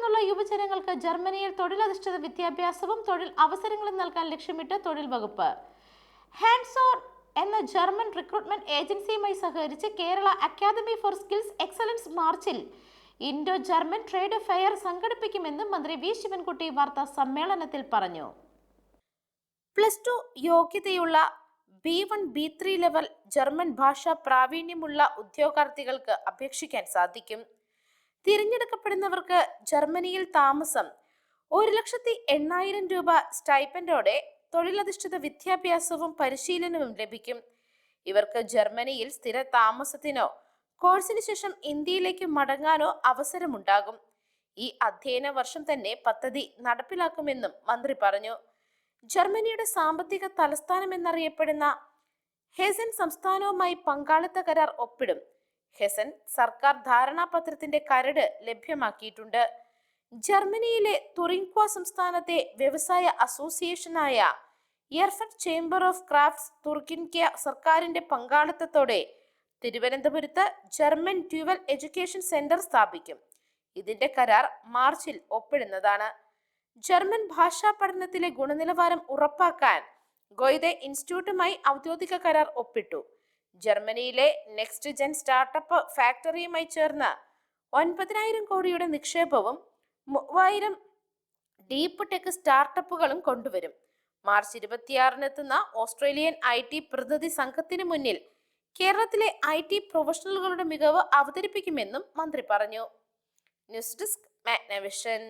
നിന്നുള്ള യുവജനങ്ങൾക്ക് ജർമ്മനിയിൽ തൊഴിലധിഷ്ഠിത വിദ്യാഭ്യാസവും തൊഴിൽ അവസരങ്ങളും നൽകാൻ ലക്ഷ്യമിട്ട് തൊഴിൽ വകുപ്പ്. ഹാൻഡ്സോൺ എന്ന ജർമ്മൻ റിക്രൂട്ട്മെന്റ് ഏജൻസിയുമായി സഹകരിച്ച് Kerala academy for skills excellence മാർച്ചിൽ ഇൻഡോ ജർമ്മൻ ട്രേഡ് ഫെയർ സംഘടിപ്പിക്കുമെന്നും മന്ത്രി വി. ശിവൻകുട്ടി വാർത്താ സമ്മേളനത്തിൽ പറഞ്ഞു. പ്ലസ് ടു യോഗ്യതയുള്ള B one B three level German ഭാഷാ പ്രാവീണ്യമുള്ള ഉദ്യോഗാർത്ഥികൾക്ക് അപേക്ഷിക്കാൻ സാധിക്കും. തിരഞ്ഞെടുക്കപ്പെടുന്നവർക്ക് ജർമ്മനിയിൽ താമസം ഒരു ലക്ഷത്തി എണ്ണായിരം രൂപ സ്റ്റൈപ്പൻഡോടെ തൊഴിലധിഷ്ഠിത വിദ്യാഭ്യാസവും പരിശീലനവും ലഭിക്കും. ഇവർക്ക് ജർമ്മനിയിൽ സ്ഥിര താമസത്തിനോ കോഴ്സിന് ശേഷം ഇന്ത്യയിലേക്ക് മടങ്ങാനോ അവസരമുണ്ടാകും. ഈ അധ്യയന വർഷം തന്നെ പദ്ധതി നടപ്പിലാക്കുമെന്നും മന്ത്രി പറഞ്ഞു. ജർമ്മനിയുടെ സാമ്പത്തിക തലസ്ഥാനം എന്നറിയപ്പെടുന്ന ഹെസൻ സംസ്ഥാനവുമായി പങ്കാളിത്ത കരാർ ഒപ്പിടും. ഹെസൻ സർക്കാർ ധാരണാപത്രത്തിന്റെ കരട് ലഭ്യമാക്കിയിട്ടുണ്ട്. ജർമ്മനിയിലെ തുറിങ്ക്വ സംസ്ഥാനത്തെ വ്യവസായ അസോസിയേഷനായ Erfurt chamber of crafts Thuringia സർക്കാരിന്റെ പങ്കാളിത്തത്തോടെ തിരുവനന്തപുരത്ത് ജർമ്മൻ ട്യൂവൽ എഡ്യൂക്കേഷൻ സെന്റർ സ്ഥാപിക്കും. ഇതിന്റെ കരാർ മാർച്ചിൽ ഒപ്പിടുന്നതാണ്. ജർമ്മൻ ഭാഷാ പഠനത്തിലെ ഗുണനിലവാരം ഉറപ്പാക്കാൻ ഗോയ്തെ ഇൻസ്റ്റിറ്റ്യൂട്ടുമായി ഔദ്യോഗിക കരാർ ഒപ്പിട്ടു. ജർമ്മനിയിലെ നെക്സ്റ്റ് ജെൻ സ്റ്റാർട്ടപ്പ് ഫാക്ടറിയുമായി ചേർന്ന ഒൻപതിനായിരം കോടിയുടെ നിക്ഷേപവും മൂവായിരം ഡീപ്പ് ടെക് സ്റ്റാർട്ടപ്പുകളും കൊണ്ടുവരും. മാർച്ച് ഇരുപത്തിയാറിന് എത്തുന്ന ഓസ്ട്രേലിയൻ ഐ ടി പ്രതിനിധി സംഘത്തിന് മുന്നിൽ കേരളത്തിലെ ഐ ടി പ്രൊഫഷണലുകളുടെ മികവ് അവതരിപ്പിക്കുമെന്നും മന്ത്രി പറഞ്ഞു. News desk Magnavision.